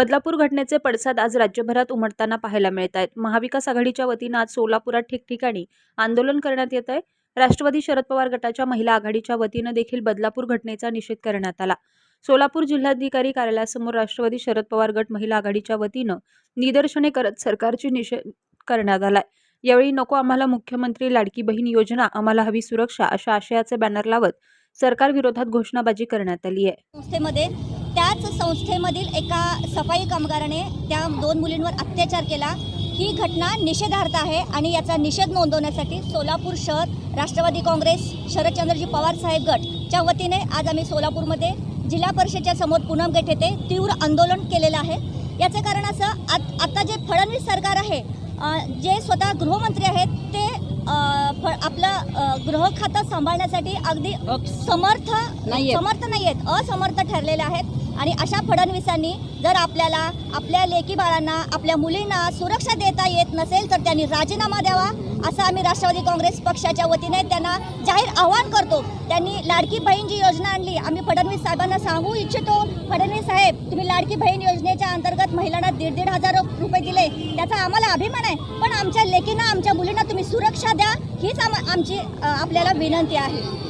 बदलापूर घटनेचे पडसाद आज राज्यभरात उमटताना पाहायला मिळत आहेत. महाविकास आघाडीच्या वतीनं आज सोलापुरात ठिकठिकाणी आंदोलन करण्यात येत आहे. राष्ट्रवादी शरद पवार गटाच्या महिला आघाडीच्या वतीनं देखील बदलापूर घटनेचा निषेध करण्यात आला. सोलापूर जिल्हाधिकारी कार्यालयासमोर राष्ट्रवादी शरद पवार गट महिला आघाडीच्या वतीनं निदर्शने करत सरकारची निषेध करण्यात आलाय. यावेळी नको आम्हाला मुख्यमंत्री लाडकी बहीण योजना आम्हाला हवी सुरक्षा अशा आशयाचे बॅनर लावत सरकारविरोधात घोषणाबाजी करण्यात आली आहे. संस्थेमध्ये त्याच संस्थेमधील एका सफाई कामगाराने त्या दोन मुलींवर अत्याचार केला. ही घटना निषेधार्थ आहे आणि याचा निषेध नोंदवण्यासाठी सोलापूर शहर राष्ट्रवादी काँग्रेस शरदचंद्रजी पवार साहेब गटच्या वतीने आज आम्ही सोलापूरमध्ये जिल्हा परिषदेच्या समोर पूनम गेट येथे तीव्र आंदोलन केलेलं आहे. याचं कारण असं आत आता जे फडणवीस सरकार आहे जे स्वतः गृहमंत्री आहेत ते आपलं गृह खातं सांभाळण्यासाठी अगदी समर्थ. समर्थ नाही आहेत असमर्थ ठरलेले आहेत. आणि अशा फडणवीसांनी जर आपल्याला आपल्या लेकी बाळांना आपल्या मुलींना सुरक्षा देता येत नसेल तर त्यांनी राजीनामा द्यावा असं आम्ही राष्ट्रवादी काँग्रेस पक्षाच्या वतीने त्यांना जाहीर आव्हान करतो. त्यांनी लाडकी बहीण जी योजना आणली आम्ही फडणवीस साहेबांना सांगू इच्छितो फडणवीस साहेब तुम्ही लाडकी बहीण योजनेच्या अंतर्गत महिलांना दीड दीड हजार रुपये दिले त्याचा आम्हाला अभिमान आहे. पण आमच्या लेकींना आमच्या मुलींना तुम्ही सुरक्षा द्या हीच आम आमची आपल्याला विनंती आहे.